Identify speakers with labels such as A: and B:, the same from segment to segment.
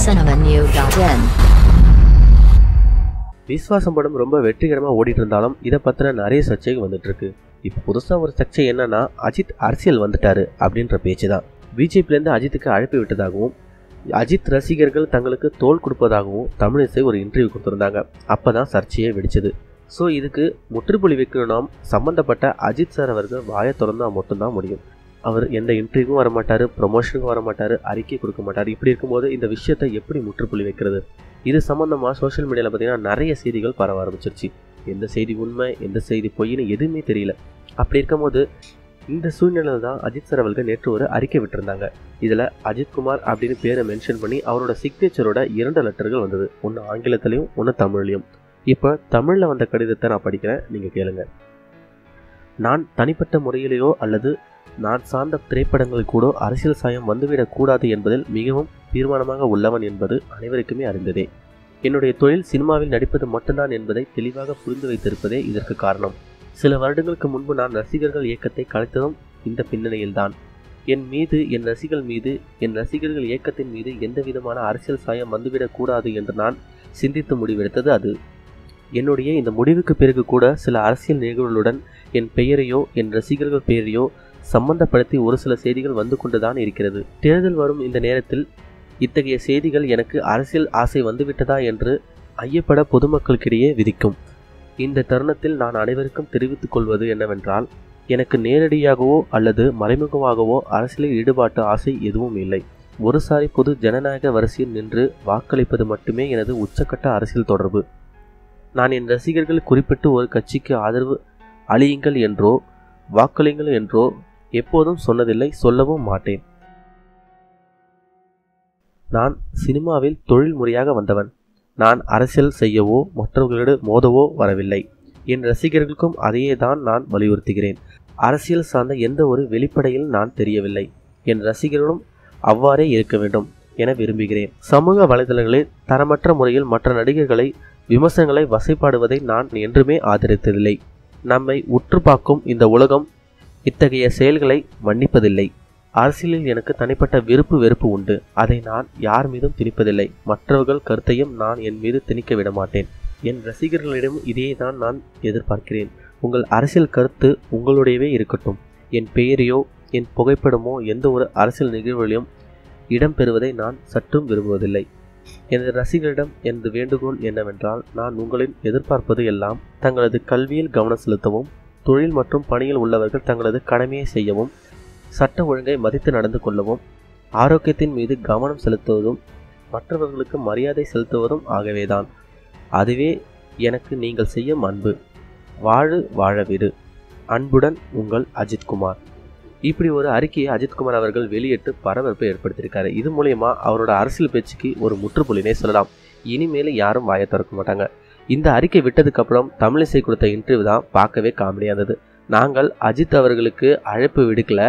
A: tamilcinemanew.in
B: விஸ்வாசம் படம் ரொம்ப வெற்றிகரமாக ஓடிட்டு இருந்தாலும் இதை பற்றின நிறைய சர்ச்சைகள் வந்துட்டு இருக்கு இப்போ புதுசாக ஒரு சர்ச்சை என்னன்னா அஜித் அரசியல் வந்துட்டாரு அப்படின்ற பேச்சு தான் பிஜேபிலேருந்து அஜித்துக்கு அழைப்பு விட்டதாகவும் அஜித் ரசிகர்கள் தங்களுக்கு தோல் கொடுப்பதாகவும் தமிழிசை ஒரு இன்டர்வியூ கொடுத்துருந்தாங்க. அப்போ தான் சர்ச்சையே வெடிச்சது. ஸோ இதுக்கு முற்றுப்புள்ளி வைக்கணும் சம்மந்தப்பட்ட அஜித் சார் அவர்கள் வாயை திறந்தால் மட்டும்தான் முடியும். அவர் எந்த இன்டர்வியூக்கும் வரமாட்டார் ப்ரொமோஷனுக்கும் வரமாட்டார் அறிக்கை கொடுக்க மாட்டார். இப்படி இருக்கும்போது இந்த விஷயத்தை எப்படி முற்றுப்புள்ளி வைக்கிறது? இது சம்மந்தமாக சோஷியல் மீடியாவில் பார்த்தீங்கன்னா நிறைய செய்திகள் பரவ ஆரம்பிச்சிருச்சு. எந்த செய்தி உண்மை எந்த செய்தி பொய்ன்னு எதுவுமே தெரியல. அப்படி இருக்கும்போது இந்த சூழ்நிலையில் தான் அஜித் சார் அவர்கள் நேற்று ஒரு அறிக்கை விட்டுருந்தாங்க. இதில் அஜித்குமார் அப்படின்னு பேரை மென்ஷன் பண்ணி அவரோட சிக்னேச்சரோட இரண்டு லெட்டர்கள் வந்தது. ஒன்று ஆங்கிலத்திலையும் ஒன்று தமிழ்லையும். இப்போ தமிழில் வந்த கடிதத்தை நான் படிக்கிறேன் நீங்கள் கேளுங்க. நான் தனிப்பட்ட முறையிலேயோ அல்லது நான் சார்ந்த திரைப்படங்கள் கூட அரசியல் சாயம் வந்துவிடக்கூடாது என்பதில் மிகவும் தீர்மானமாக உள்ளவன் என்பது அனைவருக்குமே அறிந்ததே. என்னுடைய தொழில் சினிமாவில் நடிப்பது மட்டும்தான் என்பதை தெளிவாக புரிந்து வைத்திருப்பதே இதற்கு காரணம். சில வருடங்களுக்கு முன்பு நான் ரசிகர்கள் இயக்கத்தை கலைத்ததும் இந்த பின்னணியில்தான். என் மீது என் ரசிகர்கள் மீது என் ரசிகர்கள் இயக்கத்தின் மீது எந்த விதமான அரசியல் சாயம் வந்துவிடக்கூடாது என்று நான் சிந்தித்து முடிவெடுத்தது அது. என்னுடைய இந்த முடிவுக்கு பிறகு கூட சில அரசியல் நிகழ்வுகளுடன் என் பெயரையோ என் ரசிகர்கள் பெயரையோ சம்பந்தப்படுத்தி ஒரு சில செய்திகள் வந்து கொண்டுதான் இருக்கிறது. தேர்தல் வரும் இந்த நேரத்தில் இத்தகைய செய்திகள் எனக்கு அரசியல் ஆசை வந்துவிட்டதா என்று ஐயப்பட பொதுமக்களுக்கிடையே விதிக்கும். இந்த தருணத்தில் நான் அனைவருக்கும் தெரிவித்துக் கொள்வது என்னவென்றால் எனக்கு நேரடியாகவோ அல்லது மறைமுகமாகவோ அரசியலில் ஈடுபாட்டு ஆசை எதுவும் இல்லை. ஒருசாரி பொது ஜனநாயக வரிசையில் நின்று வாக்களிப்பது மட்டுமே எனது உச்சக்கட்ட அரசியல் தொடர்பு. நான் என் ரசிகர்கள் குறிப்பிட்டு ஒரு கட்சிக்கு ஆதரவு அழியுங்கள் என்றோ வாக்களியுங்கள் என்றோ எப்போதும் சொன்னதில்லை சொல்லவும் மாட்டேன். நான் சினிமாவில் தொழில் முறையாக வந்தவன். நான் அரசியல் செய்யவோ மற்றவர்களோடு மோதவோ வரவில்லை. என் ரசிகர்களுக்கும் அதையே தான் நான் வலியுறுத்துகிறேன். அரசியல் சார்ந்த எந்த ஒரு வெளிப்படையில் நான் தெரியவில்லை. என் ரசிகர்களும் அவ்வாறே இருக்க வேண்டும் என விரும்புகிறேன். சமூக வலைதளங்களில் தரமற்ற முறையில் மற்ற நடிகர்களை விமர்சனங்களை வசைப்பாடுவதை நான் என்றுமே ஆதரித்ததில்லை. நம்மை உற்று பார்க்கும் இந்த உலகம் இத்தகைய செயல்களை மன்னிப்பதில்லை. அரசியலில் எனக்கு தனிப்பட்ட விருப்பு வெறுப்பு உண்டு. அதை நான் யார் மீதும் திணிப்பதில்லை. மற்றவர்கள் கருத்தையும் நான் என் மீது திணிக்க விட மாட்டேன் என் ரசிகர்களிடம் இதையே தான் நான் எதிர்பார்க்கிறேன். உங்கள் அரசியல் கருத்து உங்களுடையவே இருக்கட்டும். என் பெயரையோ என் புகைப்படமோ எந்த ஒரு அரசியல் நிகழ்வுகளிலும் இடம்பெறுவதை நான் சற்றும் விரும்புவதில்லை. எனது ரசிகரிடம் எனது வேண்டுகோள் என்னவென்றால் நான் உங்களின் எதிர்பார்ப்பது எல்லாம் தங்களது கல்வியில் கவனம் செலுத்தவும் தொழில் மற்றும் பணியில் உள்ளவர்கள் தங்களது கடமையை செய்யவும் சட்ட ஒழுங்கை மதித்து நடந்து கொள்ளவும் ஆரோக்கியத்தின் மீது கவனம் செலுத்துவதும் மற்றவர்களுக்கு மரியாதை செலுத்துவதும் ஆகவேதான். அதுவே எனக்கு நீங்கள் செய்யும் அன்பு. வாழு வாழவிடு அன்புடன் உங்கள் அஜித்குமார். இப்படி ஒரு அறிக்கையை அஜித்குமார் அவர்கள் வெளியிட்டு பரபரப்பை ஏற்படுத்தியிருக்காரு. இது மூலயமா அவரோட அரசியல் பேச்சுக்கு ஒரு முற்றுப்புள்ளினே சொல்லலாம். இனிமேல் யாரும் வாயை திறக்க மாட்டாங்க. இந்த அறிக்கை விட்டதுக்கு அப்புறம் தமிழிசை கொடுத்த இன்டர்வியூ தான் பார்க்கவே காமெடியாக இருந்தது. நாங்கள் அஜித் அவர்களுக்கு அழைப்பு விடுக்கல.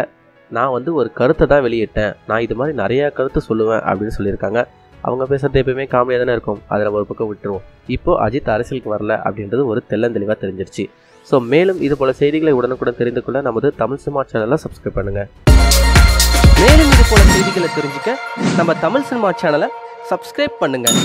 B: நான் வந்து ஒரு கருத்தை தான் வெளியிட்டேன். நான் இது மாதிரி நிறையா கருத்து சொல்லுவேன் அப்படின்னு சொல்லியிருக்காங்க. அவங்க பேசுறது எப்பயுமே காமெடியாக தானே இருக்கும். அதை நம்ம ஒரு பக்கம் விட்டுருவோம். இப்போ அஜித் அரசியலுக்கு வரல அப்படின்றது ஒரு தெள்ளந்தெளிவாக தெரிஞ்சிருச்சு. ஸோ மேலும் இது போல செய்திகளை உடனுக்குடன் தெரிந்து கொள்ள நமது தமிழ் சினிமா சேனலை சப்ஸ்கிரைப் பண்ணுங்க.
C: மேலும் இது போல செய்திகளை தெரிஞ்சுக்க நம்ம தமிழ் சினிமா சேனலை சப்ஸ்கிரைப் பண்ணுங்கள்